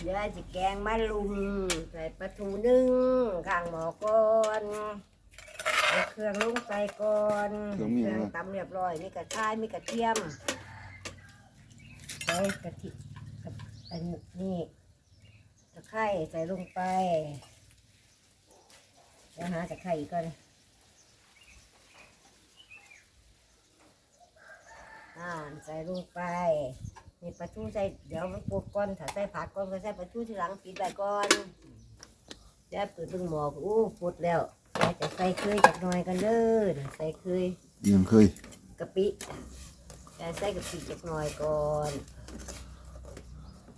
เดี๋ยวจะแกงมะลุมใส่ปลาทูนึ่งข้างหมอก่อนเอาเครื่องลงใส่ก่อนเครื่องมีอะไร ตำเรียบร้อยมีกระชายมีกระเทียมใส่กะทิกับอันนี้ตะไคร้ใส่ลงไปเดี๋ยวหาตะไคร้อีกก่อนอ่าใส่ลงไป นี่ปลาทูใส่เดี๋ยวมันปรุงก่อนถ้าใส่ผักก่อนก็ใส่ปลาทูทีหลังปิดไว้ก่อนเดี๋ยวเปิดเบิ่งหมอก็อู้ปุดแล้วเดี๋ยวจะใส่เคยจักหน่อยกันเด้อน่ะใส่เคยยังเคยกะปิเดี๋ยวใส่กะปิจักหน่อยก่อน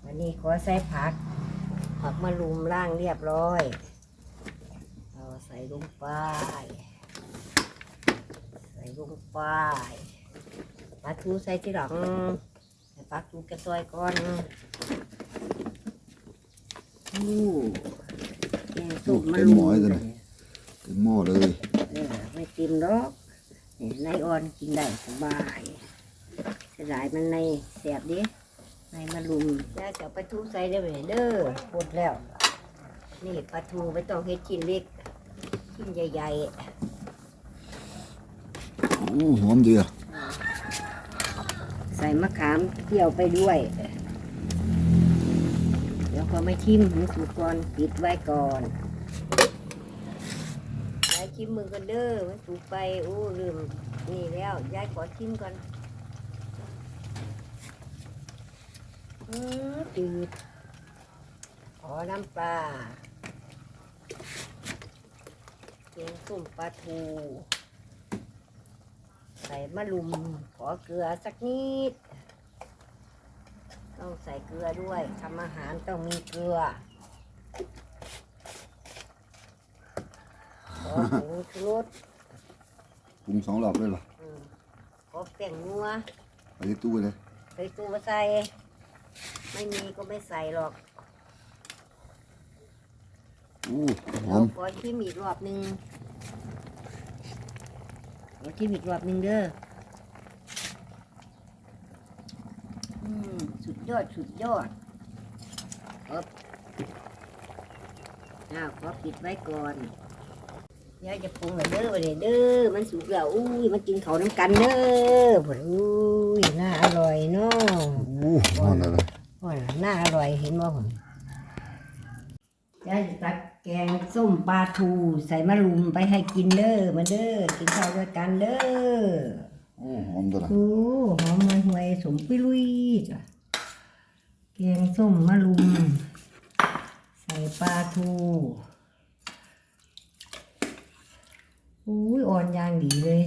วันนี้ขอใส่ผัก ผักมาลุมล่างเรียบร้อยเอาใส่ลงไปใส่ลงไปปลาทูใส่ทีหลังใส่ ปลาทูกระซอยก่อนอู้แกงส้มมะลุมเลยเต็มหม้อเลย เออไม่ติมหรอกนี่ในอ่อนกินได้สบายเสียดายมันในแสบดิในมะลุมแล้วจะเอาปลาทูใส่ได้ไหมเด้อหมดแล้ว นี่ปลาทูไม่ต้องเฮ็ดชิ้นเล็กชิ้นใหญ่โอ้หอมดีอะๆ ใส่มะขามเกี่ยวไปด้วย เดี๋ยวพอไม่ชิมให้สุกก่อนปิดไว้ก่อนยายชิมมือกันเด้อมันสุกไปโอ้ลืมนี่แล้วยายขอชิมก่อนอือจืดขอน้ำปลาเกียงส้มปลาทู ใส่มะลุม ขอเกลือสักนิด ต้องใส่เกลือด้วยทำอาหารต้องมีเกลือขอผงชูรสปรุงสองรอบเลยเหรออืมขอแป้งนัวไปที่ตู้เลยใส่ตู้มาใส่ ไม่มีก็ไม่ใส่หรอกโอ้หอเรามขอชิมอีกรอบหนึ่ง ขอชิมอีกรอบหนึ่งเด้ออืมสุดยอด สุดยอดครับอ้าวขอปิดไว้ก่อนยายจะปรุงเลยเด้อไปเลยเด้อ มันสุกแล้ว อุ้ยมากินเขาวน้ำกันเด้อผลอุ้ย น่าอร่อยเนาะโอ้หอมเลยโอ้ยน่าอร่อยเห็นว่าผมยายจะตัก แกงส้มปลาทูใส่มะรุมไปให้กินเด้อมาเด้อกินข้าวด้วยกันเด้อโอ้หอมตัวละโอ้หอมห่วยห่วยๆสมปุยลุยจ้ะแกงส้มมะรุม ใส่ปลาทูอุ้ยอ่อนยางดีเลย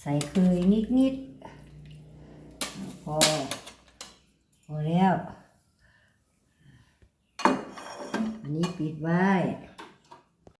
ใส่เคยนิดนิดๆพอ พอแล้ว อันนี้ ปิดไว้